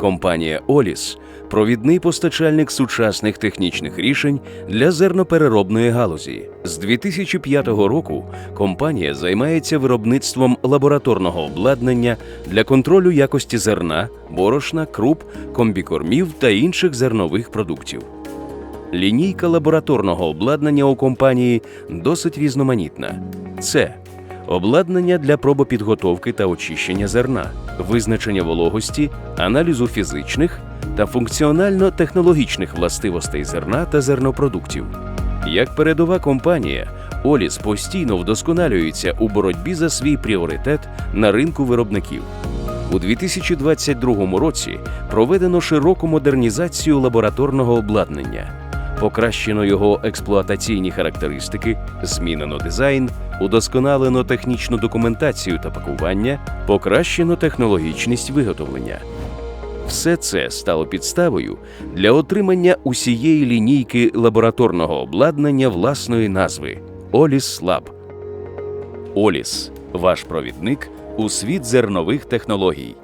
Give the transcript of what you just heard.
Компанія Оліс провідний постачальник сучасних технічних рішень для зернопереробної галузі. З 2005 року компанія займається виробництвом лабораторного обладнання для контролю якості зерна, борошна, круп, комбікормів та інших зернових продуктів. Лінійка лабораторного обладнання у компанії досить різноманітна. Це обладнання для пробопідготовки та очищення зерна, визначення вологості, аналізу фізичних та функціонально-технологічних властивостей зерна та зернопродуктів. Як передова компанія, Оліс постійно вдосконалюється у боротьбі за свій пріоритет на ринку виробників. У 2022 році проведено широку модернізацію лабораторного обладнання, покращено його експлуатаційні характеристики, змінено дизайн, удосконалено технічну документацію та пакування, покращено технологічність виготовлення. Все це стало підставою для отримання усієї лінійки лабораторного обладнання власної назви Оліс Лаб. Оліс ваш провідник у світ зернових технологій.